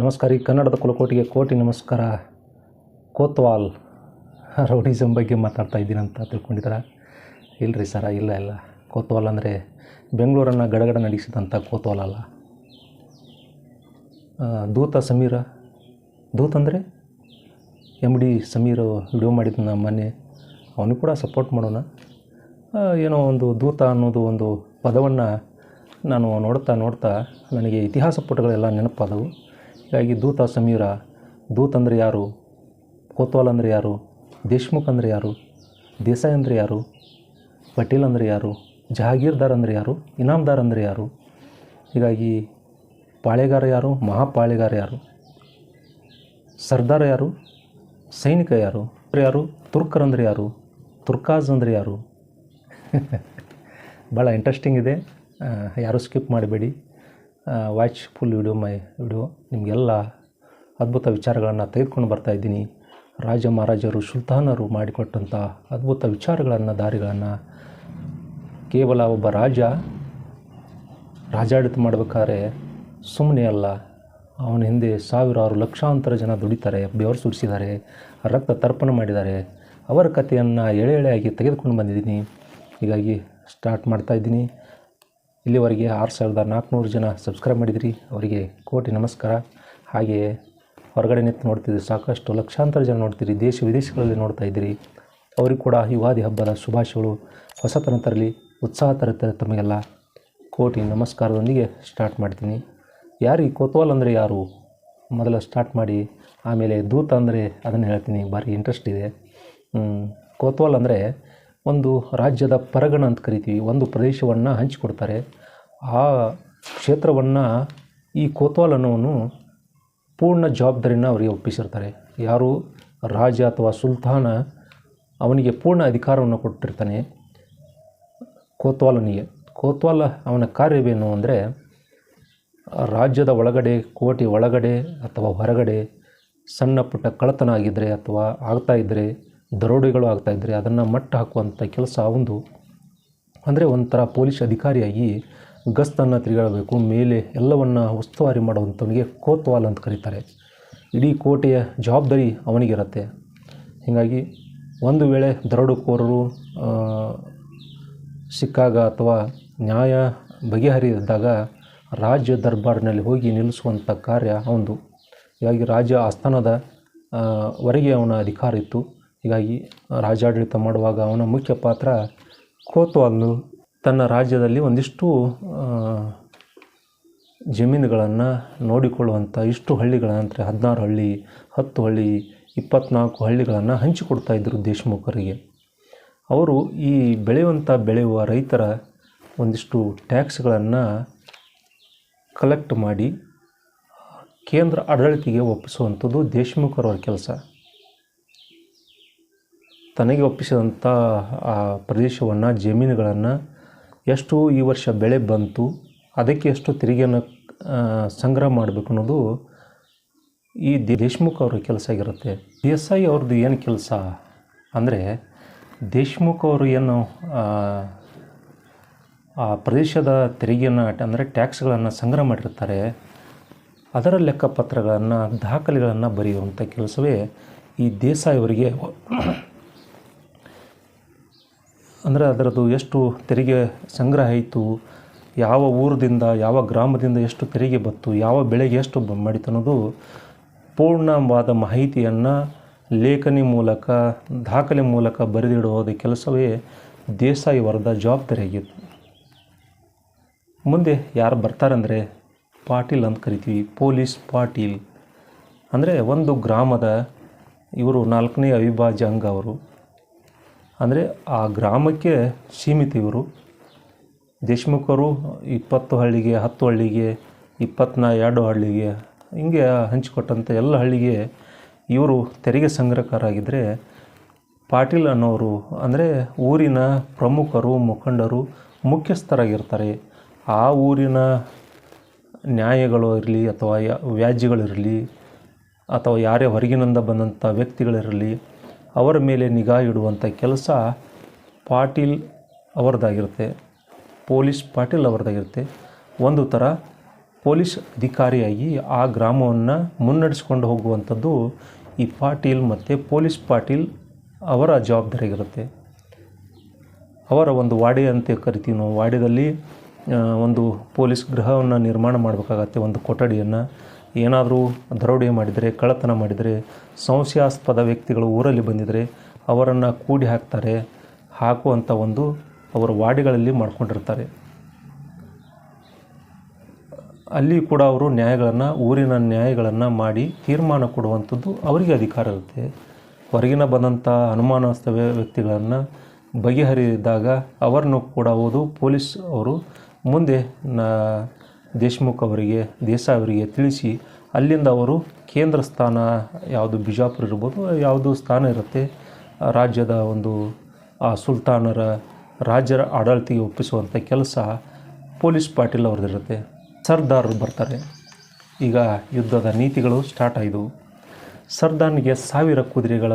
ನಮಸ್ಕಾರ ಈ ಕನ್ನಡದ ಕುಲಕೋಟಿಗೆ ಕೋಟಿ ನಮಸ್ಕಾರ. ಕೋತ್ವಾಲ್ ರೌಡಿಸಮ್ ಬಗ್ಗೆ ಮಾತಾಡ್ತಾ ಇದ್ದೀನಿ ಅಂತ ಇಲ್ಲ ಇಲ್ಲರಿ ಸರ, ಇಲ್ಲ ಇಲ್ಲ. ಕೋತ್ವಾಲ್ ಅಂದರೆ ಬೆಂಗಳೂರನ್ನು ಗಡಗಡ ನಡೆಸಿದಂಥ ಕೋತ್ವಾಲ್ ಅಲ್ಲ. ದೂತ ಸಮೀರ. ದೂತ್ ಅಂದರೆ ಎಂ ಡಿ ಸಮೀರ್ ವಿಡಿಯೋ ನಮ್ಮ ಮೊನ್ನೆ. ಅವನು ಕೂಡ ಸಪೋರ್ಟ್ ಮಾಡೋಣ. ಏನೋ ಒಂದು ದೂತ ಅನ್ನೋದು ಒಂದು ಪದವನ್ನು ನಾನು ನೋಡ್ತಾ ನೋಡ್ತಾ ನನಗೆ ಇತಿಹಾಸ ಪುಟಗಳೆಲ್ಲ ನೆನಪಾದವು. ಹೀಗಾಗಿ ದೂತ ಸಮೀರ ದೂತ್ ಅಂದರೆ ಯಾರು ಕೋತ್ವಾಲ್ ಅಂದರೆ ಯಾರು ದೇಶ್ಮುಖ್ ಅಂದರೆ ಯಾರು ದೇಸಾಯಿ ಅಂದರೆ ಯಾರು ಪಟೇಲ್ ಅಂದರೆ ಯಾರು ಜಹಾಗೀರ್ದಾರ್ ಅಂದರೆ ಯಾರು ಇನಾಮ್ದಾರ್ ಅಂದರೆ ಯಾರು ಹೀಗಾಗಿ ಪಾಳೆಗಾರ ಯಾರು ಮಹಾಪಾಳೆಗಾರ ಯಾರು ಸರ್ದಾರ್ ಯಾರು ಸೈನಿಕ ಯಾರು ಯಾರು ತುರ್ಕರ್ ಅಂದರೆ ಯಾರು ತುರ್ಕಾಜ್ ಅಂದರೆ ಯಾರು ಭಾಳ ಇಂಟ್ರೆಸ್ಟಿಂಗ್ ಇದೆ ಯಾರು ಯಾರೂ ಸ್ಕಿಪ್ ಮಾಡಬೇಡಿ watch full video my video, ನಿಮಗೆಲ್ಲ ಅದ್ಭುತ ವಿಚಾರಗಳನ್ನು ತೆಗೆದುಕೊಂಡು ಬರ್ತಾ ಇದ್ದೀನಿ. ರಾಜ ಮಹಾರಾಜರು ಸುಲ್ತಾನರು ಮಾಡಿಕೊಟ್ಟಂಥ ಅದ್ಭುತ ವಿಚಾರಗಳನ್ನು, ದಾರಿಗಳನ್ನು ಕೇವಲ ಒಬ್ಬ ರಾಜ ರಾಜಾಡಳಿತ ಮಾಡಬೇಕಾದ್ರೆ ಸುಮ್ಮನೆ ಅಲ್ಲ, ಅವನ ಹಿಂದೆ ಸಾವಿರಾರು ಲಕ್ಷಾಂತರ ಜನ ದುಡಿತಾರೆ, ಬೆವರು ಸುರಿಸಿದ್ದಾರೆ, ರಕ್ತ ತರ್ಪಣ ಮಾಡಿದ್ದಾರೆ. ಅವರ ಕಥೆಯನ್ನು ಎಳೆ ಎಳೆಯಾಗಿ ತೆಗೆದುಕೊಂಡು ಬಂದಿದ್ದೀನಿ. ಹೀಗಾಗಿ ಸ್ಟಾರ್ಟ್ ಮಾಡ್ತಾ ಇದ್ದೀನಿ. ಇಲ್ಲಿವರೆಗೆ ಆರು ಸಾವಿರದ ನಾಲ್ಕುನೂರು ಜನ ಸಬ್ಸ್ಕ್ರೈಬ್ ಮಾಡಿದಿರಿ, ಅವರಿಗೆ ಕೋಟಿ ನಮಸ್ಕಾರ. ಹಾಗೆಯೇ ಹೊರಗಡೆ ನಿಂತು ನೋಡ್ತಿದ್ದೀರಿ ಸಾಕಷ್ಟು ಲಕ್ಷಾಂತರ ಜನ ನೋಡ್ತೀರಿ, ದೇಶ ವಿದೇಶಗಳಲ್ಲಿ ನೋಡ್ತಾ ಇದ್ದೀರಿ. ಅವರಿಗೂ ಕೂಡ ಯುಗಾದಿ ಹಬ್ಬದ ಶುಭಾಶಯಗಳು ಹೊಸತನ ತರಲಿ, ಉತ್ಸಾಹ ತರುತ್ತಾರೆ ತಮಗೆಲ್ಲ. ಕೋಟಿ ನಮಸ್ಕಾರದೊಂದಿಗೆ ಸ್ಟಾರ್ಟ್ ಮಾಡ್ತೀನಿ. ಯಾರಿಗೆ ಕೋತ್ವಾಲ್ ಅಂದರೆ ಯಾರು? ಮೊದಲು ಸ್ಟಾರ್ಟ್ ಮಾಡಿ, ಆಮೇಲೆ ದೂತ ಅಂದರೆ ಅದನ್ನು ಹೇಳ್ತೀನಿ, ಭಾರಿ ಇಂಟ್ರೆಸ್ಟ್ ಇದೆ. ಕೋತ್ವಾಲ್ ಅಂದರೆ ಒಂದು ರಾಜ್ಯದ ಪರಗಣ ಅಂತ ಕರಿತೀವಿ, ಒಂದು ಪ್ರದೇಶವನ್ನು ಹಂಚಿಕೊಡ್ತಾರೆ. ಆ ಕ್ಷೇತ್ರವನ್ನು ಈ ಕೋತ್ವಾಲ್ ಅನ್ನೋನು ಪೂರ್ಣ ಜವಾಬ್ದಾರಿನ ಅವರಿಗೆ ಒಪ್ಪಿಸಿರ್ತಾರೆ. ಯಾರು ರಾಜ ಅಥವಾ ಸುಲ್ತಾನ ಅವನಿಗೆ ಪೂರ್ಣ ಅಧಿಕಾರವನ್ನು ಕೊಟ್ಟಿರ್ತಾನೆ ಕೋತ್ವಾಲನಿಗೆ. ಕೋತ್ವಾಲ ಅವನ ಕಾರ್ಯವೇನು ಅಂದರೆ ರಾಜ್ಯದ ಒಳಗಡೆ, ಕೋಟೆ ಒಳಗಡೆ ಅಥವಾ ಹೊರಗಡೆ ಸಣ್ಣ ಪುಟ್ಟ ಕಳತನ ಆಗಿದ್ದರೆ ಅಥವಾ ಆಗ್ತಾ ಇದ್ದರೆ ದರೋಡೆಗಳು ಆಗ್ತಾ ಇದ್ದರೆ ಅದನ್ನು ಮಟ್ಟ ಹಾಕುವಂಥ ಕೆಲಸ ಒಂದು, ಅಂದರೆ ಒಂಥರ ಪೊಲೀಸ್ ಅಧಿಕಾರಿಯಾಗಿ ಗಸ್ತನ್ನು ತಿರುಗಾಡಬೇಕು, ಮೇಲೆ ಎಲ್ಲವನ್ನು ಉಸ್ತುವಾರಿ ಮಾಡುವಂಥವನಿಗೆ ಕೋತ್ವಾಲ್ ಅಂತ ಕರೀತಾರೆ. ಇಡೀ ಕೋಟೆಯ ಜವಾಬ್ದಾರಿ ಅವನಿಗಿರುತ್ತೆ. ಹೀಗಾಗಿ ಒಂದು ವೇಳೆ ದರೋಡೆಕೋರರು ಸಿಕ್ಕಾಗ ಅಥವಾ ನ್ಯಾಯ ಬಗೆಹರಿದಾಗ ರಾಜ್ಯ ದರ್ಬಾರ್ನಲ್ಲಿ ಹೋಗಿ ನಿಲ್ಲಿಸುವಂಥ ಕಾರ್ಯ ಅವನದು ಹೀಗಾಗಿ ರಾಜ್ಯ ಆಸ್ಥಾನದ ವರೆಗೆ ಅವನ ಅಧಿಕಾರ ಇತ್ತು. ಹೀಗಾಗಿ ರಾಜಾಡಳಿತ ಮಾಡುವಾಗ ಅವನ ಮುಖ್ಯ ಪಾತ್ರ ಕೋತ್ವಾಲ್ನು ತನ್ನ ರಾಜ್ಯದಲ್ಲಿ ಒಂದಿಷ್ಟು ಜಮೀನುಗಳನ್ನು ನೋಡಿಕೊಳ್ಳುವಂಥ ಇಷ್ಟು ಹಳ್ಳಿಗಳನ್ನು ಅಂದರೆ ಹದಿನಾರು ಹಳ್ಳಿ, ಹತ್ತು ಹಳ್ಳಿ, ಇಪ್ಪತ್ನಾಲ್ಕು ಹಳ್ಳಿಗಳನ್ನು ಹಂಚಿಕೊಡ್ತಾ ಇದ್ದರು ದೇಶಮುಖರಿಗೆ. ಅವರು ಈ ಬೆಳೆಯುವಂಥ ಬೆಳೆಯುವ ರೈತರ ಒಂದಿಷ್ಟು ಟ್ಯಾಕ್ಸ್ಗಳನ್ನು ಕಲೆಕ್ಟ್ ಮಾಡಿ ಕೇಂದ್ರ ಆಡಳಿತಿಗೆ ಒಪ್ಪಿಸುವಂಥದ್ದು ದೇಶಮುಖರವರ ಕೆಲಸ. ತನಗೆ ಒಪ್ಪಿಸಿದಂಥ ಆ ಪ್ರದೇಶವನ್ನು, ಜಮೀನುಗಳನ್ನು ಎಷ್ಟು ಈ ವರ್ಷ ಬೆಳೆ ಬಂತು, ಅದಕ್ಕೆ ಎಷ್ಟು ತೆರಿಗೆಯನ್ನು ಸಂಗ್ರಹ ಮಾಡಬೇಕು ಅನ್ನೋದು ಈ ದೇಶ್ಮುಖ್ ಅವ್ರ ಕೆಲಸ ಆಗಿರುತ್ತೆ. ದೇಸಾಯಿ ಅವ್ರದ್ದು ಏನು ಕೆಲಸ ಅಂದರೆ, ದೇಶ್ಮುಖ್ ಅವರು ಏನು, ಆ ಪ್ರದೇಶದ ತೆರಿಗೆಯನ್ನು ಅಂದರೆ ಟ್ಯಾಕ್ಸ್ಗಳನ್ನು ಸಂಗ್ರಹ ಮಾಡಿರ್ತಾರೆ, ಅದರ ಲೆಕ್ಕಪತ್ರಗಳನ್ನು, ದಾಖಲೆಗಳನ್ನು ಬರೆಯುವಂಥ ಕೆಲಸವೇ ಈ ದೇಸಾಯಿ ಅವರಿಗೆ ಅಂದರೆ ಅದರದ್ದು ಎಷ್ಟು ತೆರಿಗೆ ಸಂಗ್ರಹ ಆಯಿತು, ಯಾವ ಊರದಿಂದ, ಯಾವ ಗ್ರಾಮದಿಂದ ಎಷ್ಟು ತೆರಿಗೆ ಬತ್ತು ಯಾವ ಬೆಳೆಗೆ ಎಷ್ಟು ಮಾಡಿತು ಅನ್ನೋದು ಪೂರ್ಣವಾದ ಮಾಹಿತಿಯನ್ನು ಲೇಖನಿ ಮೂಲಕ, ದಾಖಲೆ ಮೂಲಕ ಬರೆದಿಡುವುದ ಕೆಲಸವೇ ದೇಸಾಯಿ ವರದ ಜವಾಬ್ದಾರಿಯಾಗಿತ್ತು ಮುಂದೆ ಯಾರು ಬರ್ತಾರಂದರೆ ಪಾಟೀಲ್ ಅಂತ ಕರಿತೀವಿ. ಪೊಲೀಸ್ ಪಾಟೀಲ್. ಅಂದರೆ ಒಂದು ಗ್ರಾಮದ ಇವರು ನಾಲ್ಕನೇ ಅವಿಭಾಜ್ಯ ಅಂಗ ಅವರು. ಅಂದರೆ ಆ ಗ್ರಾಮಕ್ಕೆ ಸೀಮಿತ ಇವರು. ದೇಶಮುಖರು ಇಪ್ಪತ್ತು ಹಳ್ಳಿಗೆ, ಹತ್ತು ಹಳ್ಳಿಗೆ ಇಪ್ಪತ್ನಾ ಎರಡು ಹಳ್ಳಿಗೆ, ಹಿಂಗೆ ಹಂಚಿಕೊಟ್ಟಂಥ ಎಲ್ಲ ಹಳ್ಳಿಗೆ ಇವರು ತೆರಿಗೆ ಸಂಗ್ರಹಕರಾಗಿದ್ದರೆ ಪಾಟೀಲ್ ಅನ್ನೋರು ಅಂದರೆ ಊರಿನ ಪ್ರಮುಖರು, ಮುಖಂಡರು, ಮುಖ್ಯಸ್ಥರಾಗಿರ್ತಾರೆ. ಆ ಊರಿನ ನ್ಯಾಯಗಳು ಇರಲಿ ಅಥವಾ ಯಾ ವ್ಯಾಜ್ಯಗಳಿರಲಿ ಅಥವಾ ಯಾರೇ ಹೊರಗಿನಿಂದ ಬಂದಂಥ ವ್ಯಕ್ತಿಗಳಿರಲಿ ಅವರ ಮೇಲೆ ನಿಗಾ ಇಡುವಂಥ ಕೆಲಸ ಪಾಟೀಲ್ ಅವರದಾಗಿರುತ್ತೆ, ಪೊಲೀಸ್ ಪಾಟೀಲ್ ಅವರದಾಗಿರುತ್ತೆ. ಒಂದು ಥರ ಪೊಲೀಸ್ ಅಧಿಕಾರಿಯಾಗಿ ಆ ಗ್ರಾಮವನ್ನು ಮುನ್ನಡೆಸ್ಕೊಂಡು ಹೋಗುವಂಥದ್ದು ಈ ಪಾಟೀಲ್ ಮತ್ತು ಪೊಲೀಸ್ ಪಾಟೀಲ್ ಅವರ ಜವಾಬ್ದಾರಿಯಾಗಿರುತ್ತೆ. ಅವರ ಒಂದು ವಾಡೆ ಅಂತ ಕರಿತೀವಿ ನಾವು. ವಾಡೆಯಲ್ಲಿ ಒಂದು ಪೊಲೀಸ್ ಗೃಹವನ್ನು ನಿರ್ಮಾಣ ಮಾಡಬೇಕಾಗತ್ತೆ, ಒಂದು ಕೊಠಡಿಯನ್ನು. ಏನಾದರೂ ದರೋಡೆ ಮಾಡಿದರೆ, ಕಳ್ಳತನ ಮಾಡಿದರೆ, ಸಂಶಯಾಸ್ಪದ ವ್ಯಕ್ತಿಗಳು ಊರಲ್ಲಿ ಬಂದಿದ್ದರೆ ಅವರನ್ನು ಕೂಡಿ ಹಾಕ್ತಾರೆ ಹಾಕುವಂಥ ಒಂದು ಅವರ ವಾಡಿಗಳಲ್ಲಿ ಮಾಡಿಕೊಂಡಿರ್ತಾರೆ. ಅಲ್ಲಿ ಕೂಡ ಅವರು ನ್ಯಾಯಗಳನ್ನು, ಊರಿನ ನ್ಯಾಯಗಳನ್ನು ಮಾಡಿ ತೀರ್ಮಾನ ಕೊಡುವಂಥದ್ದು ಅವರಿಗೆ ಅಧಿಕಾರ ಇರುತ್ತೆ. ಹೊರಗಿನ ಬಂದಂಥ ಅನುಮಾನಾಸ್ತ ವ್ಯಕ್ತಿಗಳನ್ನು ಬಗೆಹರಿದಾಗ ಅವರನ್ನು ಕೂಡ ಓದು, ಪೊಲೀಸ್ ಅವರು ಮುಂದೆ ನ ದೇಶ್ಮುಖ್ ಅವರಿಗೆ ದೇಸಾಯಿ ಅವರಿಗೆ ತಿಳಿಸಿ ಅಲ್ಲಿಂದ ಅವರು ಕೇಂದ್ರ ಸ್ಥಾನ, ಯಾವುದು ಬಿಜಾಪುರ ಇರ್ಬೋದು, ಯಾವುದು ಸ್ಥಾನ ಇರುತ್ತೆ, ರಾಜ್ಯದ ಒಂದು, ಆ ಸುಲ್ತಾನರ ರಾಜ್ಯರ ಆಡಳಿತಿಗೆ ಒಪ್ಪಿಸುವಂಥ ಕೆಲಸ ಪೊಲೀಸ್ ಪಾಟೀಲ್ ಅವ್ರದ್ದಿರುತ್ತೆ ಸರ್ದಾರರು ಬರ್ತಾರೆ. ಈಗ ಯುದ್ಧದ ನೀತಿಗಳು ಸ್ಟಾರ್ಟ್ ಆಯಿತು ಸರ್ದಾರ್ನಿಗೆ ಸಾವಿರ ಕುದುರೆಗಳ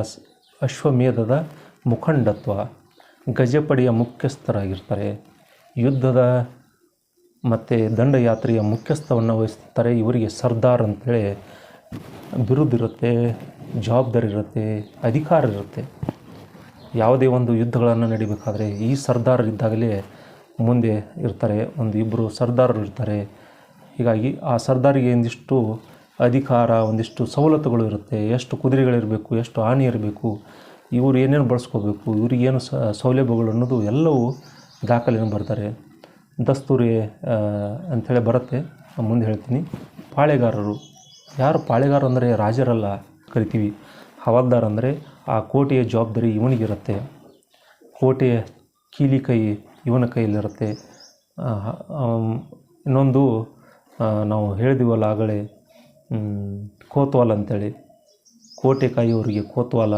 ಅಶ್ವಮೇಧದ ಮುಖಂಡತ್ವ, ಗಜಪಡೆಯ ಮುಖ್ಯಸ್ಥರಾಗಿರ್ತಾರೆ. ಯುದ್ಧದ ಮತ್ತು ದಂಡಯಾತ್ರೆಯ ಮುಖ್ಯಸ್ಥವನ್ನು ವಹಿಸ್ತಾರೆ. ಇವರಿಗೆ ಸರ್ದಾರ್ ಅಂತೇಳಿ ಬಿರುದಿರುತ್ತೆ ಜವಾಬ್ದಾರಿ ಇರುತ್ತೆ, ಅಧಿಕಾರ ಇರುತ್ತೆ. ಯಾವುದೇ ಒಂದು ಯುದ್ಧಗಳನ್ನು ನಡಿಬೇಕಾದ್ರೆ ಈ ಸರ್ದಾರ್ ಇದ್ದಾಗಲೇ ಮುಂದೆ ಇರ್ತಾರೆ. ಒಂದು ಇಬ್ಬರು ಸರ್ದಾರರು ಇರ್ತಾರೆ. ಹೀಗಾಗಿ ಆ ಸರ್ದಾರಿಗೆ ಒಂದಿಷ್ಟು ಅಧಿಕಾರ, ಒಂದಿಷ್ಟು ಸವಲತ್ತುಗಳು ಇರುತ್ತೆ. ಎಷ್ಟು ಕುದುರೆಗಳಿರಬೇಕು, ಎಷ್ಟು ಹಾನಿ ಇರಬೇಕು, ಇವರು ಏನೇನು ಬಳಸ್ಕೋಬೇಕು ಇವ್ರಿಗೇನು ಸೌಲಭ್ಯಗಳು ಅನ್ನೋದು ಎಲ್ಲವೂ ದಾಖಲೆಯನ್ನು ಬರ್ತಾರೆ. ದಸ್ತೂರಿ ಅಂಥೇಳಿ ಬರುತ್ತೆ. ಮುಂದೆ ಹೇಳ್ತೀನಿ. ಪಾಳೆಗಾರರು, ಯಾರು ಪಾಳೆಗಾರ ಅಂದರೆ ರಾಜರಲ್ಲ ಕರಿತೀವಿ. ಹವಾಲ್ದಾರ್ ಅಂದರೆ ಆ ಕೋಟೆಯ ಜವಾಬ್ದಾರಿ ಇವನಿಗಿರುತ್ತೆ. ಕೋಟೆಯ ಕೀಲಿ ಕೈ ಇವನ ಕೈಯಲ್ಲಿರುತ್ತೆ. ಇನ್ನೊಂದು ನಾವು ಹೇಳಿದೀವಲ್ಲ ಆಗಲೇ ಕೋತ್ವಾಲ ಕೋತ್ವಾಲ್ ಅಂತೇಳಿ. ಕೋಟೆ ಕಾಯಿಯವರಿಗೆ ಕೋತ್ವಾಲ.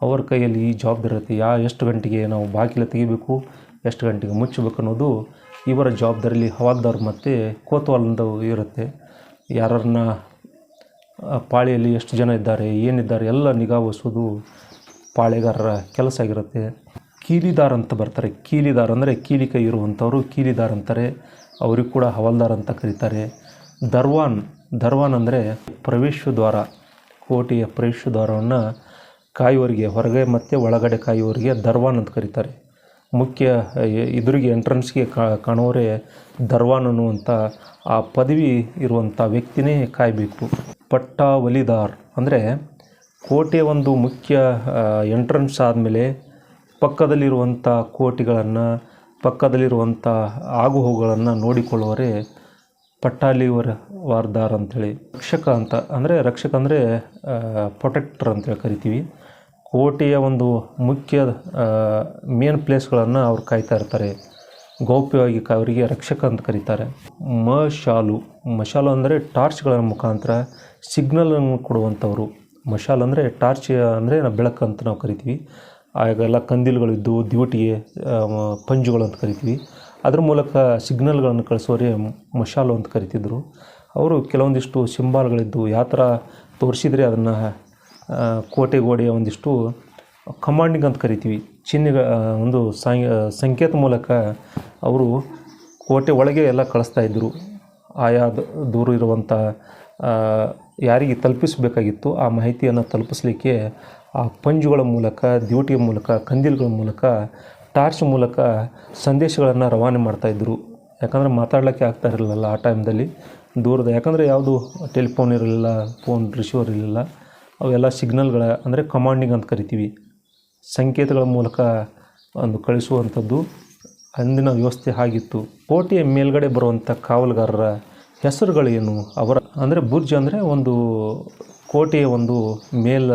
ಅವ್ರ ಕೈಯಲ್ಲಿ ಈ ಜವಾಬ್ದಾರಿ ಇರುತ್ತೆ. ಯಾ, ಎಷ್ಟು ಗಂಟೆಗೆ ನಾವು ಬಾಗಿಲು ತೆಗಿಬೇಕು, ಎಷ್ಟು ಗಂಟೆಗೆ ಮುಚ್ಚಬೇಕು ಅನ್ನೋದು ಇವರ ಜವಾಬ್ದಾರಿಲಿ ಹವಾಲ್ದಾರ್ ಮತ್ತು ಕೋತ್ವಾಲ್ದು ಇರುತ್ತೆ. ಯಾರನ್ನ ಪಾಳಿಯಲ್ಲಿ ಎಷ್ಟು ಜನ ಇದ್ದಾರೆ, ಏನಿದ್ದಾರೆ, ಎಲ್ಲ ನಿಗಾ ವಹಿಸೋದು ಪಾಳೆಗಾರರ ಕೆಲಸ ಆಗಿರುತ್ತೆ. ಕೀಲಿದಾರ್ ಅಂತ ಬರ್ತಾರೆ. ಕೀಲಿದಾರ್ ಅಂದರೆ ಕೀಲಿ ಕೈ ಇರುವಂಥವ್ರು ಕೀಲಿದಾರ್ ಅಂತಾರೆ. ಅವ್ರಿಗೆ ಕೂಡ ಹವಾಲ್ದಾರ್ ಅಂತ ಕರೀತಾರೆ. ದರ್ವಾನ್ ದರ್ವಾನ್ ಅಂದರೆ ಪ್ರವೇಶ ದ್ವಾರ ಕೋಟೆಯ ಪ್ರವೇಶ ದ್ವಾರವನ್ನು ಕಾಯುವರಿಗೆ ಹೊರಗೆ ಮತ್ತು ಒಳಗಡೆ ಕಾಯುವರಿಗೆ ದರ್ವಾನ್ ಅಂತ ಕರೀತಾರೆ. ಮುಖ್ಯ ಇದ್ರಿಗೆ ಎಂಟ್ರೆನ್ಸ್ಗೆ ಕಾಣುವವರೇ ದರ್ವಾನ್ ಅಂತ ಆ ಪದವಿ ಇರುವಂಥ ವ್ಯಕ್ತಿನೇ ಕಾಯಬೇಕು. ಪಟ್ಟಾವಲಿದಾರ್ ಅಂದರೆ ಕೋಟೆ ಒಂದು ಮುಖ್ಯ ಎಂಟ್ರೆನ್ಸ್ ಆದಮೇಲೆ ಪಕ್ಕದಲ್ಲಿರುವಂಥ ಕೋಟೆಗಳನ್ನು ಪಕ್ಕದಲ್ಲಿರುವಂಥ ಆಗುಹೋಗುಗಳನ್ನು ನೋಡಿಕೊಳ್ಳುವರೆ ಪಟ್ಟಾಲಿವರ ವಾರ್ದಾರ್ ಅಂಥೇಳಿ ರಕ್ಷಕ ಅಂತ ಅಂದರೆ, ರಕ್ಷಕ ಅಂದರೆ ಪ್ರೊಟೆಕ್ಟರ್ ಅಂತೇಳಿ ಕರಿತೀವಿ. ಕೋಟೆಯ ಒಂದು ಮುಖ್ಯ ಮೇನ್ ಪ್ಲೇಸ್ಗಳನ್ನು ಅವ್ರು ಕಾಯ್ತಾ ಇರ್ತಾರೆ. ಗೌಪ್ಯವಾಗಿ ಅವರಿಗೆ ರಕ್ಷಕ ಅಂತ ಕರೀತಾರೆ. ಮಶಾಲು ಮಶಾಲು ಅಂದರೆ ಟಾರ್ಚ್ಗಳ ಮುಖಾಂತರ ಸಿಗ್ನಲನ್ನು ಕೊಡುವಂಥವ್ರು. ಮಶಾಲ್ ಅಂದರೆ ಟಾರ್ಚ್ ಅಂದರೆ ಬೆಳಕು ಅಂತ ನಾವು ಕರಿತೀವಿ. ಆಗೆಲ್ಲ ಕಂದಿಲುಗಳಿದ್ದು ದಿವಟಿಗೆ ಪಂಜುಗಳು ಅಂತ ಕರಿತೀವಿ. ಅದ್ರ ಮೂಲಕ ಸಿಗ್ನಲ್ಗಳನ್ನು ಕಳಿಸೋರೇ ಮಶಾಲು ಅಂತ ಕರಿತಿದ್ರು. ಅವರು ಕೆಲವೊಂದಿಷ್ಟು ಸಿಂಬಾಲ್ಗಳಿದ್ದು ಯಾವ ಥರ ತೋರಿಸಿದರೆ ಅದನ್ನು ಕೋಟೆ ಗೋಡೆಯ ಒಂದಿಷ್ಟು ಕಮಾಂಡಿಂಗ್ ಅಂತ ಕರಿತೀವಿ. ಚಿಹ್ನೆಗ ಒಂದು ಸಂಕೇತ ಮೂಲಕ ಅವರು ಕೋಟೆ ಒಳಗೆ ಎಲ್ಲ ಕಳಿಸ್ತಾ ಇದ್ದರು. ಆಯಾ ದೂರ ಇರುವಂಥ ಯಾರಿಗೆ ತಲುಪಿಸಬೇಕಾಗಿತ್ತು ಆ ಮಾಹಿತಿಯನ್ನು ತಲುಪಿಸಲಿಕ್ಕೆ ಆ ಪಂಜುಗಳ ಮೂಲಕ ಡ್ಯೂಟಿಯ ಮೂಲಕ, ಕಂದಿಲ್ಗಳ ಮೂಲಕ, ಟಾರ್ಚ್ ಮೂಲಕ ಸಂದೇಶಗಳನ್ನು ರವಾನೆ ಮಾಡ್ತಾಯಿದ್ರು ಯಾಕಂದರೆ ಮಾತಾಡಲಿಕ್ಕೆ ಆಗ್ತಾ ಇರಲಿಲ್ಲ ಆ ಟೈಮ್ದಲ್ಲಿ ದೂರದ. ಯಾಕಂದರೆ ಯಾವುದು ಟೆಲಿಫೋನ್ ಇರಲಿಲ್ಲ, ಫೋನ್ ರಿಸೀವರ್ ಇರಲಿಲ್ಲ. ಅವೆಲ್ಲ ಸಿಗ್ನಲ್ಗಳ ಅಂದರೆ ಕಮಾಂಡಿಂಗ್ ಅಂತ ಕರಿತೀವಿ. ಸಂಕೇತಗಳ ಮೂಲಕ ಒಂದು ಕಳಿಸುವಂಥದ್ದು. ಅಂದಿನ ವ್ಯವಸ್ಥೆ ಆಗಿತ್ತು. ಕೋಟೆಯ ಮೇಲ್ಗಡೆ ಬರುವಂಥ ಕಾವಲುಗಾರರ ಹೆಸರುಗಳೇನು? ಅವರ ಅಂದರೆ ಬುರ್ಜ್ ಅಂದರೆ ಒಂದು ಕೋಟೆಯ ಒಂದು ಮೇಲ್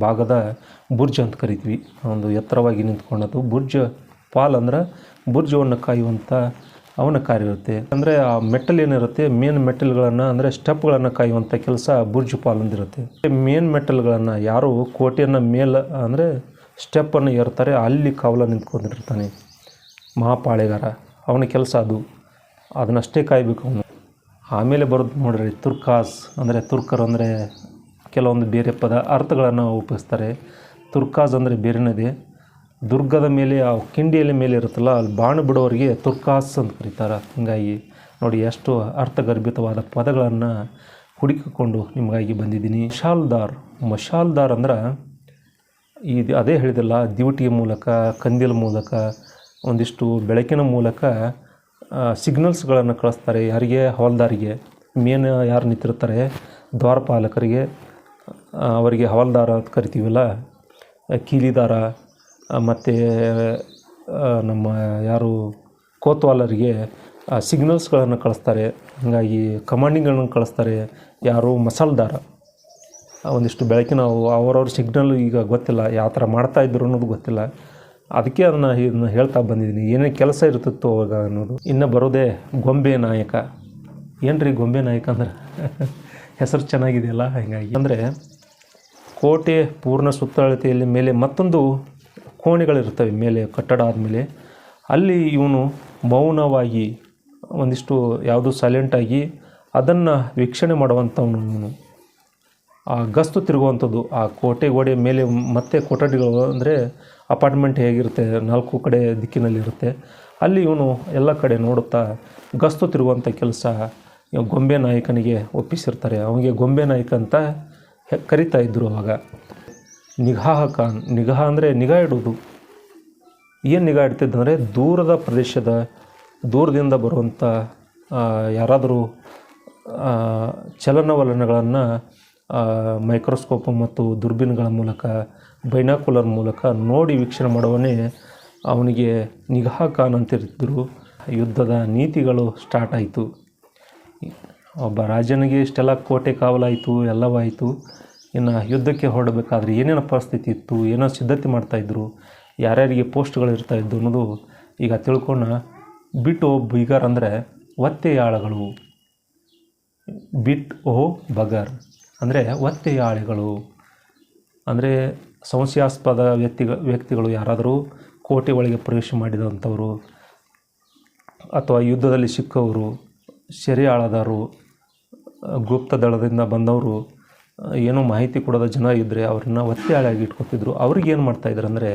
ಭಾಗದ ಬುರ್ಜ್ ಅಂತ ಕರಿತೀವಿ. ಒಂದು ಎತ್ತರವಾಗಿ ನಿಂತ್ಕೊಂಡದ್ದು. ಬುರ್ಜ್ ಪಾಲ್ ಅಂದ್ರೆ ಬುರ್ಜವನ್ನು ಕಾಯುವಂಥ ಅವನ ಕಾರ್ಯ ಇರುತ್ತೆ. ಅಂದರೆ ಆ ಮೆಟಲ್ ಏನಿರುತ್ತೆ ಮೇನ್ ಮೆಟಲ್ಗಳನ್ನು, ಅಂದರೆ ಸ್ಟೆಪ್ಗಳನ್ನು ಕಾಯುವಂಥ ಕೆಲಸ ಬುರ್ಜು ಪಾಲಂದಿರುತ್ತೆ ಮೇನ್ ಮೆಟಲ್ಗಳನ್ನು ಯಾರು ಕೋಟೆಯನ್ನು ಮೇಲೆ, ಅಂದರೆ ಸ್ಟೆಪ್ಪನ್ನು ಏರ್ತಾರೆ, ಅಲ್ಲಿ ಕಾವಲ ನಿಂತ್ಕೊಂಡಿರ್ತಾನೆ. ಮಹಾಪಾಳೆಗಾರ, ಅವನ ಕೆಲಸ ಅದು. ಅದನ್ನಷ್ಟೇ ಕಾಯಬೇಕು ಅವನು. ಆಮೇಲೆ ಬರೋದು ನೋಡ್ರಿ, ತುರ್ಕಾಸ್, ಅಂದರೆ ತುರ್ಕರು ಅಂದರೆ ಕೆಲವೊಂದು ಬೇರೆ ಪದ, ಅರ್ಥಗಳನ್ನು ಉಪಯೋಗಿಸ್ತಾರೆ ತುರ್ಕಾಸ್ ಅಂದರೆ ಬೇರೆನೇ ದುರ್ಗದ ಮೇಲೆ, ಆ ಕಿಂಡಿಯಲ್ಲಿ ಮೇಲೆ ಇರುತ್ತಲ್ಲ, ಅಲ್ಲಿ ಬಾಣ ಬಿಡೋರಿಗೆ ತುರ್ಕಾಸ್ ಅಂತ ಕರೀತಾರೆ. ಹೀಗಾಗಿ ನೋಡಿ, ಎಷ್ಟು ಅರ್ಥಗರ್ಭಿತವಾದ ಪದಗಳನ್ನು ಹುಡುಕಿಕೊಂಡು ನಿಮಗಾಗಿ ಬಂದಿದ್ದೀನಿ. ಮಶಾಲ್ದಾರ್. ಮಶಾಲ್ದಾರ್ ಅಂದ್ರೆ, ಈ ಅದೇ ಹೇಳಿದಲ್ಲ, ದಿವಟಿಯ ಮೂಲಕ ಕಂದಿಲ ಮೂಲಕ, ಒಂದಿಷ್ಟು ಬೆಳಕಿನ ಮೂಲಕ ಸಿಗ್ನಲ್ಸ್ಗಳನ್ನು ಕಳಿಸ್ತಾರೆ. ಯಾರಿಗೆ? ಹವಾಲ್ದಾರಿಗೆ. ಮೇನ್ ಯಾರು ನಿಂತಿರ್ತಾರೆ? ದ್ವಾರಪಾಲಕರಿಗೆ. ಅವರಿಗೆ ಹವಾಲ್ದಾರ ಅಂತ ಕರಿತೀವಲ್ಲ, ಕೀಲಿದಾರ. ಮತ್ತು ನಮ್ಮ ಯಾರು ಕೋತ್ವಾಲರಿಗೆ ಸಿಗ್ನಲ್ಸ್ಗಳನ್ನು ಕಳಿಸ್ತಾರೆ. ಹಾಗಾಗಿ ಕಮಾಂಡಿಂಗ್ಗಳನ್ನು ಕಳಿಸ್ತಾರೆ ಯಾರು ಮಸಾಲ್ದಾರ. ಒಂದಿಷ್ಟು ಬೆಳಕಿನ ಅವು ಅವ್ರವ್ರ ಸಿಗ್ನಲ್ ಈಗ ಗೊತ್ತಿಲ್ಲ, ಯಾವ ಥರ ಮಾಡ್ತಾ ಇದ್ರು ಅನ್ನೋದು ಗೊತ್ತಿಲ್ಲ. ಅದಕ್ಕೆ ಅದನ್ನು ಇದನ್ನು ಹೇಳ್ತಾ ಬಂದಿದ್ದೀನಿ. ಏನೇ ಕೆಲಸ ಇರ್ತಿತ್ತು ಅವಾಗ ಅನ್ನೋದು. ಇನ್ನು ಬರೋದೇ ಗೊಂಬೆ ನಾಯಕ. ಏನ್ರಿ ಗೊಂಬೆ ನಾಯಕ ಅಂದ್ರೆ? ಹೆಸರು ಚೆನ್ನಾಗಿದೆಯಲ್ಲ, ಹಾಗಾಗಿ. ಅಂದರೆ, ಕೋಟೆ ಪೂರ್ಣ ಸುತ್ತಳತೆಯಲ್ಲಿ ಮೇಲೆ ಮತ್ತೊಂದು ಕೋಣೆಗಳಿರ್ತವೆ ಮೇಲೆ, ಕಟ್ಟಡ ಆದಮೇಲೆ, ಅಲ್ಲಿ ಇವನು ಮೌನವಾಗಿ, ಒಂದಿಷ್ಟು ಯಾವುದು ಸೈಲೆಂಟಾಗಿ ಅದನ್ನು ವೀಕ್ಷಣೆ ಮಾಡುವಂಥವನು ಇವನು. ಆ ಗಸ್ತು ತಿರುಗುವಂಥದ್ದು, ಆ ಕೋಟೆ ಗೋಡೆ ಮೇಲೆ ಮತ್ತೆ ಕೊಠಡಿಗಳು ಅಂದರೆ ಅಪಾರ್ಟ್ಮೆಂಟ್ ಹೇಗಿರುತ್ತೆ, ನಾಲ್ಕು ಕಡೆ ದಿಕ್ಕಿನಲ್ಲಿರುತ್ತೆ. ಅಲ್ಲಿ ಇವನು ಎಲ್ಲ ಕಡೆ ನೋಡುತ್ತಾ ಗಸ್ತು ತಿರುಗುವಂಥ ಕೆಲಸ ಗೊಂಬೆ ನಾಯಕನಿಗೆ ಒಪ್ಪಿಸಿರ್ತಾರೆ. ಅವನಿಗೆ ಗೊಂಬೆ ನಾಯಕ ಅಂತ ಕರಿತಾ ಇದ್ದರು ಅವಾಗ ನಿಗಾಹ ನಿಗಾಹ ಅಂದರೆ ನಿಗಾ ಇಡೋದು ಏನು ನಿಗಾ ಇಡ್ತಿದ್ದಂದರೆ ದೂರದ ಪ್ರದೇಶದ, ದೂರದಿಂದ ಬರುವಂಥ ಯಾರಾದರೂ ಚಲನವಲನಗಳನ್ನು ಮೈಕ್ರೋಸ್ಕೋಪ್ ಮತ್ತು ದುರ್ಬೀನ್ಗಳ ಮೂಲಕ, ಬೈನಾಕುಲರ್ ಮೂಲಕ ನೋಡಿ ವೀಕ್ಷಣೆ ಮಾಡುವನೇ ಅವನಿಗೆ ನಿಗಾ ಖಾನ್ ಅಂತಿರ್ತಿದ್ರು ಯುದ್ಧದ ನೀತಿಗಳು ಸ್ಟಾರ್ಟ್ ಆಯಿತು. ಒಬ್ಬ ರಾಜನಿಗೆ ಇಷ್ಟೆಲ್ಲ ಕೋಟೆ ಕಾವಲಾಯಿತು, ಎಲ್ಲವಾಯಿತು. ಇನ್ನು ಯುದ್ಧಕ್ಕೆ ಹೊರಡಬೇಕಾದ್ರೆ ಏನೇನು ಪರಿಸ್ಥಿತಿ ಇತ್ತು ಏನೋ ಸಿದ್ಧತೆ ಮಾಡ್ತಾಯಿದ್ರು ಯಾರ್ಯಾರಿಗೆ ಪೋಸ್ಟ್ಗಳು ಇರ್ತಾಯಿದ್ದು ಅನ್ನೋದು ಈಗ ತಿಳ್ಕೊಂಡು ಬಿಟ್ ಓ ಬೀಗರ್ ಅಂದರೆ ಒತ್ತೆಯಾಳಗಳು. ಬಿಟ್ ಓ ಬಗರ್ ಅಂದರೆ ಒತ್ತೆಯಾಳಿಗಳು. ಅಂದರೆ ಸಂಶಯಾಸ್ಪದ ವ್ಯಕ್ತಿ ವ್ಯಕ್ತಿಗಳು ಯಾರಾದರೂ ಕೋಟೆ ಒಳಗೆ ಪ್ರವೇಶ ಮಾಡಿದಂಥವರು ಅಥವಾ ಯುದ್ಧದಲ್ಲಿ ಸಿಕ್ಕವರು ಸೆರೆಯಾಳದವರು ಗುಪ್ತ ದಳದಿಂದ ಬಂದವರು ಏನೋ ಮಾಹಿತಿ ಕೊಡೋದ ಜನ ಇದ್ದರೆ ಅವ್ರನ್ನ ಒತ್ತೆಯಾಳಾಗಿ ಇಟ್ಕೊತಿದ್ರು. ಅವ್ರಿಗೆ ಏನು ಮಾಡ್ತಾಯಿದ್ರು ಅಂದರೆ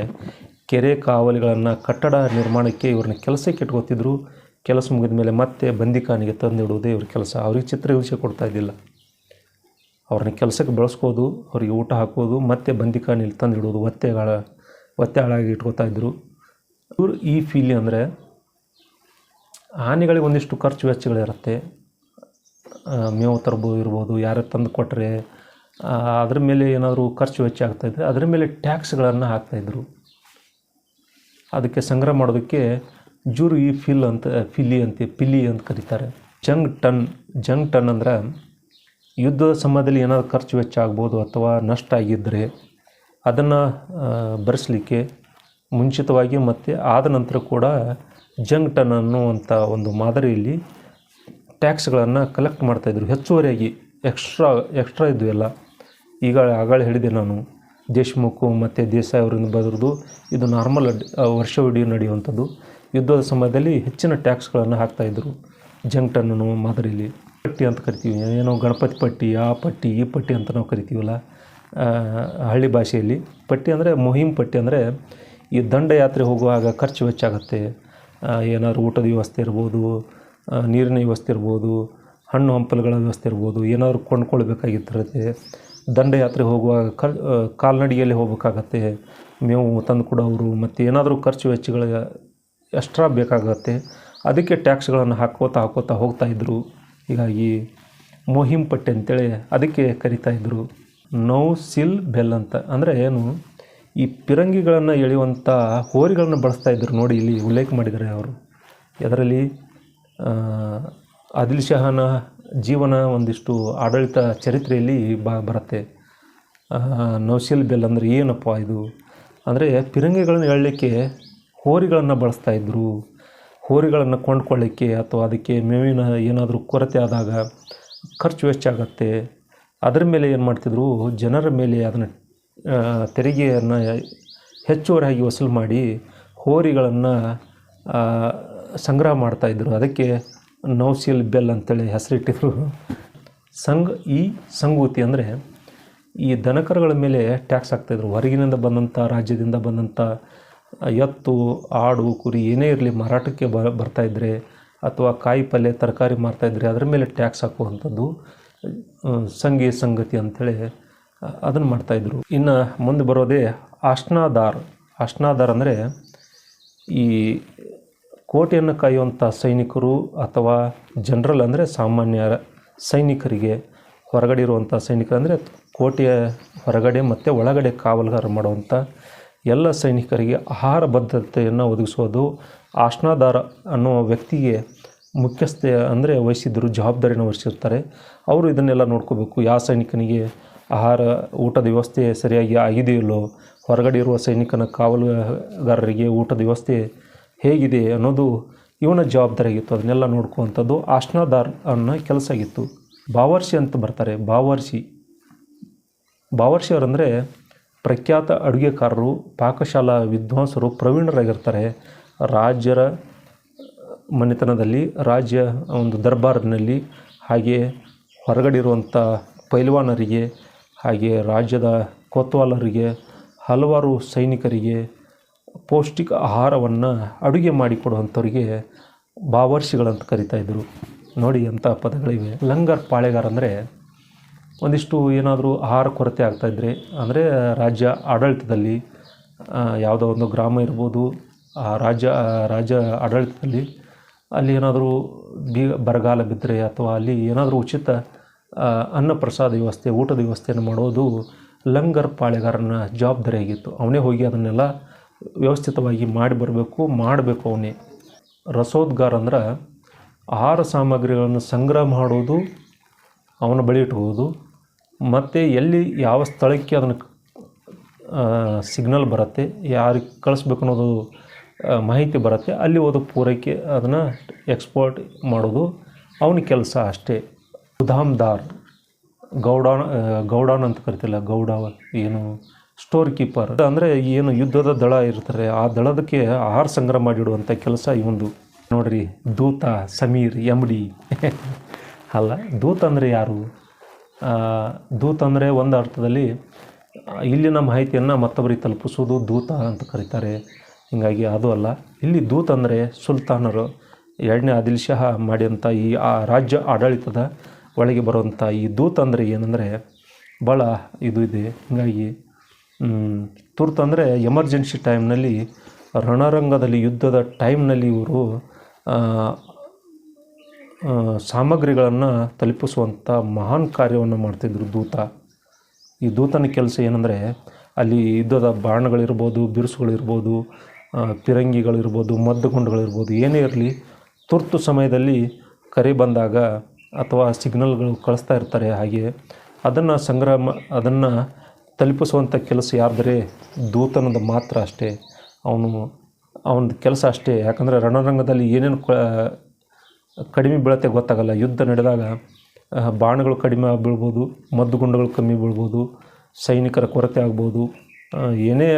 ಕೆರೆ ಕಾವಲಿಗಳನ್ನು ಕಟ್ಟಡ ನಿರ್ಮಾಣಕ್ಕೆ ಇವ್ರನ್ನ ಕೆಲಸಕ್ಕೆ ಇಟ್ಕೊತಿದ್ರು. ಕೆಲಸ ಮುಗಿದ ಮೇಲೆ ಮತ್ತೆ ಬಂದಿಕಾನಿಗೆ ತಂದಿಡುವುದೇ ಇವ್ರ ಕೆಲಸ. ಅವ್ರಿಗೆ ಚಿತ್ರಹಿಂಸೆ ಕೊಡ್ತಾ ಇದ್ದಿಲ್ಲ. ಅವ್ರನ್ನ ಕೆಲಸಕ್ಕೆ ಬಳಸ್ಕೋದು, ಅವ್ರಿಗೆ ಊಟ ಹಾಕೋದು, ಮತ್ತೆ ಬಂದಿಕಾನಿಲಿ ತಂದಿಡೋದು ಒತ್ತೆಗಳ ಒತ್ತೆ ಹಾಳಾಗಿ ಇಟ್ಕೋತಾ ಇದ್ದರು ಇವರು ಈ ಫೀಲಿ ಅಂದರೆ ಆನೆಗಳಿಗೆ ಒಂದಿಷ್ಟು ಖರ್ಚು ವೆಚ್ಚಗಳಿರುತ್ತೆ. ಮೇವು ತರ್ಬೋದು ಇರ್ಬೋದು, ಯಾರು ತಂದು ಕೊಟ್ಟರೆ ಅದ್ರ ಮೇಲೆ ಏನಾದರೂ ಖರ್ಚು ವೆಚ್ಚ ಆಗ್ತಾಯಿದ್ರೆ ಅದರ ಮೇಲೆ ಟ್ಯಾಕ್ಸ್ಗಳನ್ನು ಹಾಕ್ತಾಯಿದ್ರು ಅದಕ್ಕೆ ಸಂಗ್ರಹ ಮಾಡೋದಕ್ಕೆ ಜೂರು ಈ ಫಿಲ್ ಅಂತ, ಫಿಲ್ಲಿ ಅಂತ, ಪಿಲ್ಲಿ ಅಂತ ಕರೀತಾರೆ. ಜಂಗ್ ಟನ್ ಜಂಗ್ ಟನ್ ಅಂದ್ರೆ ಯುದ್ಧದ ಸಮಯದಲ್ಲಿ ಏನಾದರೂ ಖರ್ಚು ವೆಚ್ಚ ಆಗ್ಬೋದು ಅಥವಾ ನಷ್ಟ ಆಗಿದ್ದರೆ ಅದನ್ನು ಭರಿಸಲಿಕ್ಕೆ ಮುಂಚಿತವಾಗಿ ಮತ್ತು ಆದ ನಂತರ ಕೂಡ ಜಂಗ್ ಟನ್ ಅನ್ನುವಂಥ ಒಂದು ಮಾದರಿಯಲ್ಲಿ ಟ್ಯಾಕ್ಸ್ಗಳನ್ನು ಕಲೆಕ್ಟ್ ಮಾಡ್ತಾಯಿದ್ರು ಹೆಚ್ಚುವರಿಯಾಗಿ ಎಕ್ಸ್ಟ್ರಾ ಎಕ್ಸ್ಟ್ರಾ ಇದ್ವು ಎಲ್ಲ. ಈಗ ಆಗಳ ಹೇಳಿದೆ ನಾನು. ದೇಶ್ಮುಖ್ ಮತ್ತು ದೇಸಾಯಿ ಅವರಿಂದ ಬರೆದು ಇದು ನಾರ್ಮಲ್ ವರ್ಷವಿಡೀ ನಡೆಯುವಂಥದ್ದು. ಯುದ್ಧದ ಸಮಯದಲ್ಲಿ ಹೆಚ್ಚಿನ ಟ್ಯಾಕ್ಸ್ಗಳನ್ನು ಹಾಕ್ತಾಯಿದ್ರು ಜಂಕ್ಟನ್ ಅನ್ನೋ ಮಾದರಿಯಲ್ಲಿ ಪಟ್ಟಿ ಅಂತ ಕರಿತೀವಿ. ಏನೋ ಗಣಪತಿ ಪಟ್ಟಿ ಆ ಪಟ್ಟಿ ಈ ಪಟ್ಟಿ ಅಂತ ನಾವು ಕರಿತೀವಲ್ಲ. ಹಳ್ಳಿ ಭಾಷೆಯಲ್ಲಿ. ಪಟ್ಟಿ ಅಂದರೆ ಮೊಹಿಮ್ ಪಟ್ಟಿ ಅಂದರೆ ಈ ದಂಡಯಾತ್ರೆ ಹೋಗುವಾಗ ಖರ್ಚು ವೆಚ್ಚ ಆಗುತ್ತೆ ಆ, ಏನಾದ್ರು ಊಟದ ವ್ಯವಸ್ಥೆ ಇರ್ಬೋದು ನೀರಿನ ವ್ಯವಸ್ಥೆ ಇರ್ಬೋದು ಹಣ್ಣು ಹಂಪಲುಗಳ ವ್ಯವಸ್ಥೆ ಇರ್ಬೋದು ಏನಾದರೂ ಕೊಂಡ್ಕೊಳ್ಬೇಕಾಗಿರ್ತದೆ. ದಂಡಯಾತ್ರೆ ಹೋಗುವಾಗ ಕಲ್ ಕಾಲ್ನಡಿಗೆಯಲ್ಲಿ ಹೋಗಬೇಕಾಗತ್ತೆ. ಮೇವು ತಂದು ಕೊಡೋರು ಮತ್ತು ಏನಾದರೂ ಖರ್ಚು ವೆಚ್ಚಗಳ ಎಕ್ಸ್ಟ್ರಾ ಬೇಕಾಗತ್ತೆ. ಅದಕ್ಕೆ ಟ್ಯಾಕ್ಸ್ಗಳನ್ನು ಹಾಕೋತಾ ಹಾಕೋತಾ ಹೋಗ್ತಾಯಿದ್ರು ಹೀಗಾಗಿ ಮೋಹಿಂ ಪಟ್ಟಿ ಅಂತೇಳಿ ಅದಕ್ಕೆ ಕರಿತಾ ಇದ್ದರು ನೌ ಸಿಲ್ ಬೆಲ್ ಅಂತ. ಅಂದರೆ ಏನು? ಈ ಪಿರಂಗಿಗಳನ್ನು ಎಳೆಯುವಂಥ ಹೋರಿಗಳನ್ನು ಬಳಸ್ತಾ ಇದ್ರು ನೋಡಿ ಇಲ್ಲಿ ಉಲ್ಲೇಖ ಮಾಡಿದ್ದಾರೆ ಅವರು. ಅದರಲ್ಲಿ ಆದಿಲ್ ಶಹಾನ ಜೀವನ ಒಂದಿಷ್ಟು ಆಡಳಿತ ಚರಿತ್ರೆಯಲ್ಲಿ ಬ ಬರುತ್ತೆ. ನೌಶಿಲ್ ಬೆಲ್ ಅಂದರೆ ಏನಪ್ಪ ಇದು? ಅಂದರೆ ಪಿರಂಗಿಗಳನ್ನು ಎಳಲಿಕ್ಕೆ ಹೋರಿಗಳನ್ನು ಬಳಸ್ತಾ ಇದ್ದರು ಹೋರಿಗಳನ್ನು ಕೊಂಡ್ಕೊಳ್ಳಿಕ್ಕೆ ಅಥವಾ ಅದಕ್ಕೆ ಮೇವಿನ ಏನಾದರೂ ಕೊರತೆ ಆದಾಗ ಖರ್ಚು ವೆಚ್ಚ ಆಗುತ್ತೆ ಅದರ ಮೇಲೆ ಏನು ಮಾಡ್ತಿದ್ರು? ಜನರ ಮೇಲೆ ಅದನ್ನು ತೆರಿಗೆಯನ್ನು ಹೆಚ್ಚುವರಿಯಾಗಿ ವಸೂಲು ಮಾಡಿ ಹೋರಿಗಳನ್ನು ಸಂಗ್ರಹ ಮಾಡ್ತಾಯಿದ್ರು ಅದಕ್ಕೆ ನೌಸಿಲ್ ಬೆಲ್ ಅಂತೇಳಿ ಹೆಸರಿಟ್ಟಿದ್ರು. ಸಂಘ, ಈ ಸಂಗೂತಿ ಅಂದರೆ ಈ ದನಕರುಗಳ ಮೇಲೆ ಟ್ಯಾಕ್ಸ್ ಹಾಕ್ತಾಯಿದ್ರು ಹೊರಗಿನಿಂದ ಬಂದಂಥ ರಾಜ್ಯದಿಂದ ಬಂದಂಥ ಎತ್ತು, ಆಡು, ಕುರಿ ಏನೇ ಇರಲಿ ಮಾರಾಟಕ್ಕೆ ಬ ಬರ್ತಾಯಿದ್ರೆ ಅಥವಾ ಕಾಯಿ ಪಲ್ಯ, ತರಕಾರಿ ಮಾರ್ತಾಯಿದ್ರೆ ಅದರ ಮೇಲೆ ಟ್ಯಾಕ್ಸ್ ಹಾಕುವಂಥದ್ದು ಸಂಘೀಯ ಸಂಘಿ ಸಂಗತಿ ಅಂಥೇಳಿ ಅದನ್ನು ಮಾಡ್ತಾಯಿದ್ರು ಇನ್ನು ಮುಂದೆ ಬರೋದೇ ಅಷ್ಟನಾದಾರ್ ಅಷ್ಟನಾದಾರ್ ಅಂದರೆ ಈ ಕೋಟೆಯನ್ನು ಕಾಯುವಂಥ ಸೈನಿಕರು ಅಥವಾ ಜನರಲ್ ಅಂದರೆ ಸಾಮಾನ್ಯ ಸೈನಿಕರಿಗೆ ಹೊರಗಡೆ ಇರುವಂಥ ಸೈನಿಕರು ಅಂದರೆ ಕೋಟೆಯ ಹೊರಗಡೆ ಮತ್ತು ಒಳಗಡೆ ಕಾವಲುಗಾರ ಮಾಡುವಂಥ ಎಲ್ಲ ಸೈನಿಕರಿಗೆ ಆಹಾರ ಬದ್ಧತೆಯನ್ನು ಒದಗಿಸೋದು ಆಶ್ನಾದಾರ ಅನ್ನೋ ವ್ಯಕ್ತಿಗೆ ಮುಖ್ಯಸ್ಥೆ ಅಂದರೆ ವಹಿಸಿದ್ದರು ಜವಾಬ್ದಾರಿನ ವಹಿಸಿರ್ತಾರೆ. ಅವರು ಇದನ್ನೆಲ್ಲ ನೋಡ್ಕೋಬೇಕು. ಯಾವ ಸೈನಿಕನಿಗೆ ಆಹಾರ, ಊಟದ ವ್ಯವಸ್ಥೆ ಸರಿಯಾಗಿ ಆಗಿದೆಯಲ್ಲೋ, ಹೊರಗಡೆ ಇರುವ ಸೈನಿಕನ ಕಾವಲುಗಾರರಿಗೆ ಊಟದ ವ್ಯವಸ್ಥೆ ಹೇಗಿದೆ ಅನ್ನೋದು ಇವನ ಜವಾಬ್ದಾರಿಯಾಗಿತ್ತು ಅದನ್ನೆಲ್ಲ ನೋಡ್ಕೋವಂಥದ್ದು ಆಶ್ನಾದಾರ್ ಅನ್ನೋ ಕೆಲಸ ಆಗಿತ್ತು. ಬಾವರ್ಷಿ ಅಂತ ಬರ್ತಾರೆ. ಬಾವರ್ಷಿ ಬಾವರ್ಷಿ ಅವರಂದರೆ ಪ್ರಖ್ಯಾತ ಅಡುಗೆಕಾರರು, ಪಾಕಶಾಲಾ ವಿದ್ವಾಂಸರು, ಪ್ರವೀಣರಾಗಿರ್ತಾರೆ. ರಾಜ್ಯರ ಮನೆತನದಲ್ಲಿ, ರಾಜ್ಯ ಒಂದು ದರ್ಬಾರ್ನಲ್ಲಿ, ಹಾಗೆ ಹೊರಗಡೆ ಇರುವಂಥ ಪೈಲ್ವಾನರಿಗೆ, ಹಾಗೆ ರಾಜ್ಯದ ಕೊತ್ವಾಲರಿಗೆ, ಹಲವಾರು ಸೈನಿಕರಿಗೆ ಪೌಷ್ಟಿಕ ಆಹಾರವನ್ನು ಅಡುಗೆ ಮಾಡಿಕೊಡುವಂಥವ್ರಿಗೆ ಬಾವರ್ಷಿಗಳಂತ ಇದ್ದರು ನೋಡಿ ಅಂತ ಪದಗಳಿವೆ. ಲಂಗರ್ ಪಾಳೆಗಾರ ಅಂದರೆ ಒಂದಿಷ್ಟು ಏನಾದರೂ ಆಹಾರ ಕೊರತೆ ಆಗ್ತಾಯಿದ್ರೆ ಅಂದರೆ ರಾಜ್ಯ ಆಡಳಿತದಲ್ಲಿ ಯಾವುದೋ ಒಂದು ಗ್ರಾಮ ಇರ್ಬೋದು, ಆ ರಾಜ್ಯ ರಾಜ್ಯ ಆಡಳಿತದಲ್ಲಿ ಅಲ್ಲಿ ಏನಾದರೂ ಬಿ, ಬರಗಾಲ ಬಿದ್ದರೆ ಅಥವಾ ಅಲ್ಲಿ ಏನಾದರೂ ಉಚಿತ ಅನ್ನ ಪ್ರಸಾದ ವ್ಯವಸ್ಥೆ, ಊಟದ ವ್ಯವಸ್ಥೆಯನ್ನು ಮಾಡೋದು ಲಂಗರ್ ಪಾಳೆಗಾರನ ಜವಾಬ್ದಾರಿಯಾಗಿತ್ತು. ಅವನೇ ಹೋಗಿ ಅದನ್ನೆಲ್ಲ ವ್ಯವಸ್ಥಿತವಾಗಿ ಮಾಡಿ ಬರಬೇಕು, ಮಾಡಬೇಕು ಅವನೇ. ರಸೋದ್ಗಾರ ಅಂದ್ರೆ ಆಹಾರ ಸಾಮಗ್ರಿಗಳನ್ನು ಸಂಗ್ರಹ ಮಾಡೋದು ಅವನ ಬಳಿ ಇಟ್ಕೋದು ಮತ್ತು ಎಲ್ಲಿ ಯಾವ ಸ್ಥಳಕ್ಕೆ ಅದನ್ನು ಸಿಗ್ನಲ್ ಬರುತ್ತೆ, ಯಾರಿಗೆ ಕಳಿಸ್ಬೇಕು ಅನ್ನೋದು ಮಾಹಿತಿ ಬರುತ್ತೆ, ಅಲ್ಲಿ ಹೋದ ಪೂರೈಕೆ ಅದನ್ನು ಎಕ್ಸ್ಪೋರ್ಟ್ ಮಾಡೋದು ಅವನ ಕೆಲಸ ಅಷ್ಟೇ. ಗುದಾಮ್ದಾರ್ ಗೌಡಾನ್ ಗೌಡಾನ್ ಅಂತ ಕರಿತಿಲ್ಲ ಗೌಡ ಏನು? ಸ್ಟೋರ್ ಕೀಪರ್ ಅಂದರೆ ಏನು ಯುದ್ಧದ ದಳ ಇರ್ತಾರೆ, ಆ ದಳದಕ್ಕೆ ಆಹಾರ ಸಂಗ್ರಹ ಮಾಡಿಡುವಂಥ ಕೆಲಸ ಇವೊಂದು. ನೋಡ್ರಿ, ದೂತ, ಸಮೀರ್ ಎಂ ಡಿ ಅಲ್ಲ, ದೂತ ಅಂದರೆ ಯಾರು? ದೂತ್ ಅಂದರೆ ಒಂದು ಅರ್ಥದಲ್ಲಿ, ಇಲ್ಲಿನ ಮಾಹಿತಿಯನ್ನು ಮತ್ತೊಬ್ಬರಿಗೆ ತಲುಪಿಸೋದು ದೂತ ಅಂತ ಕರೀತಾರೆ. ಹೀಗಾಗಿ ಅದು ಅಲ್ಲ. ಇಲ್ಲಿ ದೂತ ಅಂದರೆ ಸುಲ್ತಾನರು. ಎರಡನೇ ಆದಿಲ್ ಶಹ ಮಾಡಿದಂಥ ಈ ಆ ರಾಜ್ಯ ಆಡಳಿತದ ಒಳಗೆ ಬರುವಂಥ ಈ ದೂತ ಅಂದರೆ ಏನಂದರೆ ಭಾಳ ಇದು ಇದೆ. ಹೀಗಾಗಿ ತುರ್ತು ಅಂದರೆ ಎಮರ್ಜೆನ್ಸಿ ಟೈಮ್ನಲ್ಲಿ ರಣರಂಗದಲ್ಲಿ ಯುದ್ಧದ ಟೈಮ್ನಲ್ಲಿ ಇವರು ಸಾಮಗ್ರಿಗಳನ್ನು ತಲುಪಿಸುವಂಥ ಮಹಾನ್ ಕಾರ್ಯವನ್ನು ಮಾಡ್ತಿದ್ರು ದೂತ. ಈ ದೂತನ ಕೆಲಸ ಏನಂದರೆ ಅಲ್ಲಿ ಯುದ್ಧದ ಬಾಣಗಳಿರ್ಬೋದು, ಬಿರುಸುಗಳಿರ್ಬೋದು ಪಿರಂಗಿಗಳಿರ್ಬೋದು, ಮದ್ದುಗುಂಡುಗಳಿರ್ಬೋದು, ಏನೇ ಇರಲಿ, ತುರ್ತು ಸಮಯದಲ್ಲಿ ಕರೆ ಬಂದಾಗ ಅಥವಾ ಸಿಗ್ನಲ್ಗಳು ಕಳಿಸ್ತಾ ಇರ್ತಾರೆ ಹಾಗೆ, ಅದನ್ನು ಸಂಗ್ರಹ ಅದನ್ನು ತಲುಪಿಸುವಂಥ ಕೆಲಸ ಯಾರ್ದರೆ ದೂತನದು ಮಾತ್ರ ಅಷ್ಟೇ. ಅವನು ಅವನ ಕೆಲಸ ಅಷ್ಟೇ. ಯಾಕಂದರೆ ರಣರಂಗದಲ್ಲಿ ಏನೇನು ಕಡಿಮೆ ಬೀಳತ್ತೆ ಗೊತ್ತಾಗಲ್ಲ. ಯುದ್ಧ ನಡೆದಾಗ ಬಾಣಗಳು ಕಡಿಮೆ ಬೀಳ್ಬೋದು, ಮದ್ದುಗುಂಡುಗಳು ಕಮ್ಮಿ ಬೀಳ್ಬೋದು, ಸೈನಿಕರ ಕೊರತೆ ಆಗ್ಬೋದು. ಏನೇ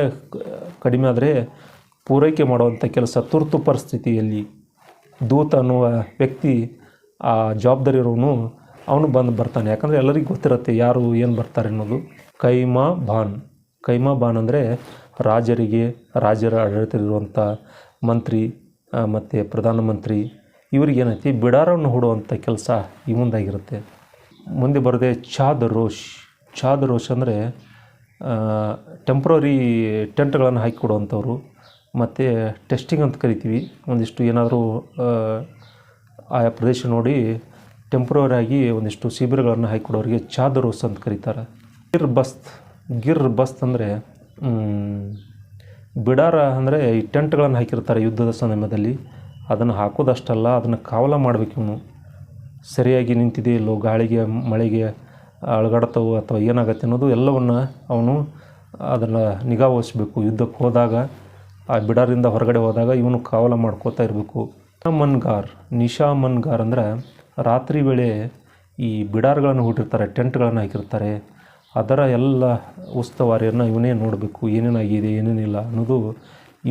ಕಡಿಮೆ ಆದರೆ ಪೂರೈಕೆ ಮಾಡುವಂಥ ಕೆಲಸ ತುರ್ತು ಪರಿಸ್ಥಿತಿಯಲ್ಲಿ ದೂತ ಅನ್ನುವ ವ್ಯಕ್ತಿ ಆ ಜವಾಬ್ದಾರಿ ಇರೋನು ಅವನು ಬಂದು ಬರ್ತಾನೆ. ಯಾಕಂದರೆ ಎಲ್ಲರಿಗೂ ಗೊತ್ತಿರುತ್ತೆ ಯಾರು ಏನು ಬರ್ತಾರೆ ಅನ್ನೋದು. ಕೈಮಾ ಬಾನ್. ಕೈಮಾ ಬಾನ್ ಅಂದರೆ ರಾಜರಿಗೆ, ರಾಜರ ಆಡಳಿತದಲ್ಲಿರುವಂಥ ಮಂತ್ರಿ ಮತ್ತು ಪ್ರಧಾನಮಂತ್ರಿ ಇವರಿಗೇನೈತಿ ಬಿಡಾರವನ್ನು ಹೂಡುವಂಥ ಕೆಲಸ ಈ ಮುಂದಾಗಿರುತ್ತೆ. ಮುಂದೆ ಬರದೆ ಚಾದ ರೋಷ್. ಚಾದ ರೋಷ್ ಅಂದರೆ ಟೆಂಪ್ರರಿ ಟೆಂಟ್ಗಳನ್ನು ಹಾಕಿ ಕೊಡುವಂಥವ್ರು. ಮತ್ತು ಟೆಸ್ಟಿಂಗ್ ಅಂತ ಕರಿತೀವಿ. ಒಂದಿಷ್ಟು ಏನಾದರೂ ಆಯಾ ಪ್ರದೇಶ ನೋಡಿ ಟೆಂಪ್ರವರಿ ಆಗಿ ಒಂದಿಷ್ಟು ಶಿಬಿರಗಳನ್ನು ಹಾಕಿಕೊಡೋರಿಗೆ ಚಾದರೋಸ್ ಅಂತ ಕರೀತಾರೆ. ಗಿರ್ ಬಸ್ತ್ ಗಿರ್ ಬಸ್ತ್ ಅಂದರೆ ಬಿಡಾರ ಅಂದರೆ ಈ ಟೆಂಟ್ಗಳನ್ನು ಹಾಕಿರ್ತಾರೆ ಯುದ್ಧದ ಸಮಯದಲ್ಲಿ. ಅದನ್ನು ಹಾಕೋದಷ್ಟಲ್ಲ, ಅದನ್ನು ಕಾವಲ ಮಾಡಬೇಕು ಇವನು. ಸರಿಯಾಗಿ ನಿಂತಿದೆ, ಇಲ್ಲೋ ಗಾಳಿಗೆ, ಮಳೆಗೆ ಅಳಗಾಡ್ತವೋ ಅಥವಾ ಏನಾಗತ್ತೆ ಅನ್ನೋದು ಎಲ್ಲವನ್ನು ಅವನು ಅದನ್ನು ನಿಗಾ ವಹಿಸ್ಬೇಕು. ಯುದ್ಧಕ್ಕೆ ಹೋದಾಗ, ಆ ಬಿಡಾರಿಂದ ಹೊರಗಡೆ ಹೋದಾಗ ಇವನು ಕಾವಲ ಮಾಡ್ಕೋತಾ ಇರಬೇಕು. ಮನ್ಗಾರ್ ನಿಶಾ ಮನ್ಗಾರ್ ಅಂದರೆ ರಾತ್ರಿ ವೇಳೆ ಈ ಬಿಡಾರ್ಗಳನ್ನು ಹುಟ್ಟಿರ್ತಾರೆ, ಟೆಂಟ್ಗಳನ್ನು ಹಾಕಿರ್ತಾರೆ, ಅದರ ಎಲ್ಲ ಉಸ್ತುವಾರಿಯನ್ನು ಇವನೇ ನೋಡಬೇಕು ಏನೇನಾಗಿದೆ ಏನೇನಿಲ್ಲ ಅನ್ನೋದು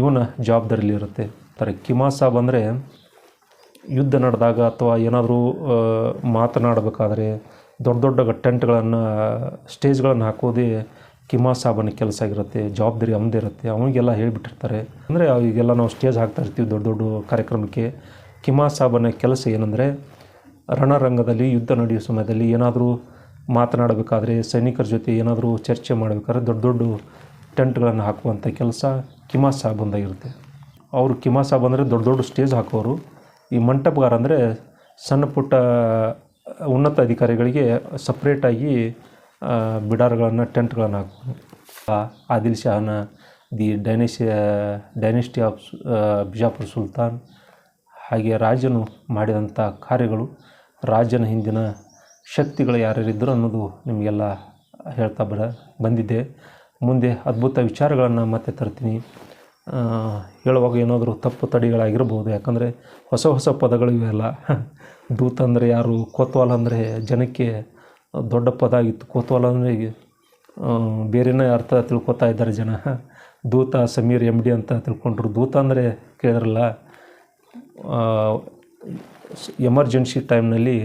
ಇವನ ಜವಾಬ್ದಾರಿಲಿರುತ್ತೆ ಥರ ಕಿಮಾಸಾಬ್ ಅಂದರೆ ಯುದ್ಧ ನಡೆದಾಗ ಅಥವಾ ಏನಾದರೂ ಮಾತನಾಡಬೇಕಾದ್ರೆ ದೊಡ್ಡ ದೊಡ್ಡ ಟೆಂಟ್ಗಳನ್ನು, ಸ್ಟೇಜ್ಗಳನ್ನು ಹಾಕೋದೇ ಕಿಮಾ ಸಾಬನ ಕೆಲಸ ಆಗಿರುತ್ತೆ, ಜವಾಬ್ದಾರಿ ಅವನದೇ ಇರುತ್ತೆ. ಅವನಿಗೆಲ್ಲ ಹೇಳಿಬಿಟ್ಟಿರ್ತಾರೆ. ಅಂದರೆ ಈಗೆಲ್ಲ ನಾವು ಸ್ಟೇಜ್ ಹಾಕ್ತಾ ಇರ್ತೀವಿ ದೊಡ್ಡ ದೊಡ್ಡ ಕಾರ್ಯಕ್ರಮಕ್ಕೆ. ಕಿಮಾ ಸಾಬನ ಕೆಲಸ ಏನಂದರೆ ರಣರಂಗದಲ್ಲಿ ಯುದ್ಧ ನಡೆಯುವ ಸಮಯದಲ್ಲಿ ಏನಾದರೂ ಮಾತನಾಡಬೇಕಾದ್ರೆ ಸೈನಿಕರ ಜೊತೆ ಏನಾದರೂ ಚರ್ಚೆ ಮಾಡಬೇಕಾದ್ರೆ ದೊಡ್ಡ ದೊಡ್ಡ ಟೆಂಟ್ಗಳನ್ನು ಹಾಕುವಂಥ ಕೆಲಸ ಕಿಮಾ ಸಾಬಂದಾಗಿರುತ್ತೆ ಅವರು ಕಿಮಾ ಸಾಬ್ ಅಂದರೆ ದೊಡ್ಡ ದೊಡ್ಡ ಸ್ಟೇಜ್ ಹಾಕೋರು ಈ ಮಂಟಪಗಾರ ಅಂದರೆ ಸಣ್ಣ ಪುಟ್ಟ, ಉನ್ನತ ಅಧಿಕಾರಿಗಳಿಗೆ ಸಪ್ರೇಟಾಗಿ ಬಿಡಾರ್ಗಳನ್ನು, ಟೆಂಟ್ಗಳನ್ನು ಹಾಕೋರು Adil ಶಾಹನ the dynasty dynasty of Bijapur sultan, ಹಾಗೆ ರಾಜನು ಮಾಡಿದಂಥ ಕಾರ್ಯಗಳು ರಾಜನ ಹಿಂದಿನ ಶಕ್ತಿಗಳು ಯಾರ್ಯಾರಿದ್ದರು ಅನ್ನೋದು ನಿಮಗೆಲ್ಲ ಹೇಳ್ತಾ ಬರ ಬಂದಿದ್ದೆ. ಮುಂದೆ ಅದ್ಭುತ ವಿಚಾರಗಳನ್ನು ಮತ್ತೆ ತರ್ತೀನಿ. ಹೇಳುವಾಗ ಏನಾದರೂ ತಪ್ಪು ತಡೆಗಳಾಗಿರ್ಬೋದು. ಯಾಕಂದರೆ ಹೊಸ ಹೊಸ ಪದಗಳು ಇವೆಲ್ಲ. ದೂತ ಅಂದರೆ ಯಾರು, ಕೋತ್ವಾಲ ಅಂದರೆ ಜನಕ್ಕೆ ದೊಡ್ಡ ಪದ ಆಗಿತ್ತು. ಕೋತ್ವಾಲ ಅಂದರೆ ಬೇರೆನೇ ಅರ್ಥ ತಿಳ್ಕೊತಾ ಇದ್ದಾರೆ ಜನ. ದೂತ, ಸಮೀರ್ ಎಂ ಡಿ ಅಂತ ತಿಳ್ಕೊಂಡ್ರು. ದೂತ ಅಂದರೆ ಕೇಳಿದ್ರಲ್ಲ ಎಮರ್ಜೆನ್ಸಿ ಟೈಮ್ನಲ್ಲಿ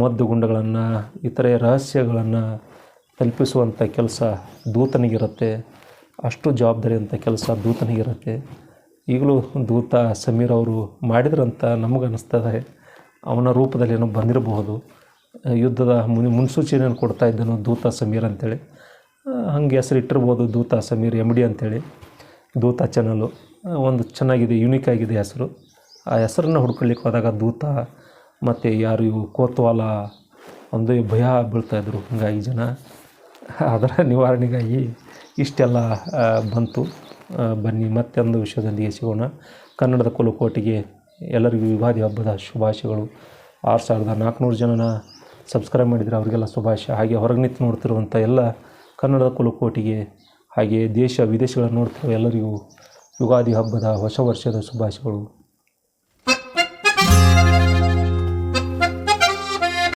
ಮದ್ದು ಗುಂಡಗಳನ್ನು ಇತರೆ ರಹಸ್ಯಗಳನ್ನು ತಲುಪಿಸುವಂಥ ಕೆಲಸ ದೂತನಿಗಿರುತ್ತೆ. ಅಷ್ಟು ಜವಾಬ್ದಾರಿ ಅಂತ ಕೆಲಸ ದೂತನಿಗಿರುತ್ತೆ. ಈಗಲೂ ದೂತ ಸಮೀರ್ ಅವರು ಮಾಡಿದ್ರಂತ ನಮಗೆ ಅನ್ನಿಸ್ತದೆ ಅವನ ರೂಪದಲ್ಲಿ ಏನೋ ಬಂದಿರಬಹುದು. ಯುದ್ಧದ ಮುನ್, ಮುನ್ಸೂಚನೆಯನ್ನು ಕೊಡ್ತಾ ಇದ್ದನು ದೂತ ಸಮೀರ್ ಅಂತೇಳಿ. ಹಂಗೆ ಹೆಸರು ಇಟ್ಟಿರ್ಬೋದು ದೂತ ಸಮೀರ್ ಎಂ ಡಿ ಅಂತೇಳಿ. ದೂತ ಚಾನಲು ಒಂದು ಚೆನ್ನಾಗಿದೆ ಯುನಿಕ್ ಆಗಿದೆ ಹೆಸರು. ಆ ಹೆಸರನ್ನು ಹುಡ್ಕೊಳ್ಳಿಕ್ಕೆ ಹೋದಾಗ ದೂತ ಮತ್ತು ಯಾರು ಇವು ಕೋತ್ವಾಲ ಒಂದು ಭಯ ಬೀಳ್ತಾಯಿದ್ರು ಈ ಜನ. ಅದರ ನಿವಾರಣೆಗಾಗಿ ಇಷ್ಟೆಲ್ಲ ಬಂತು. ಬನ್ನಿ, ಮತ್ತೊಂದು ವಿಷಯದೊಂದಿಗೆ ಸಿಗೋಣ. ಕನ್ನಡದ ಕುಲಕೋಟಿಗೆ ಎಲ್ಲರಿಗೂ ಯುಗಾದಿ ಹಬ್ಬದ ಶುಭಾಶಯಗಳು. ಆರು ಸಾವಿರದ ನಾಲ್ಕುನೂರು ಜನನ ಸಬ್ಸ್ಕ್ರೈಬ್ ಮಾಡಿದರೆ ಅವರಿಗೆಲ್ಲ ಶುಭಾಶಯ. ಹಾಗೆ ಹೊರಗೆ ನಿಂತು ನೋಡ್ತಿರುವಂಥ ಎಲ್ಲ ಕನ್ನಡದ ಕುಲಕೋಟಿಗೆ ಹಾಗೆ ದೇಶ ವಿದೇಶಗಳನ್ನು ನೋಡ್ತಿರೋ ಎಲ್ಲರಿಗೂ ಯುಗಾದಿ ಹಬ್ಬದ ಹೊಸ ವರ್ಷದ ಶುಭಾಶಯಗಳು.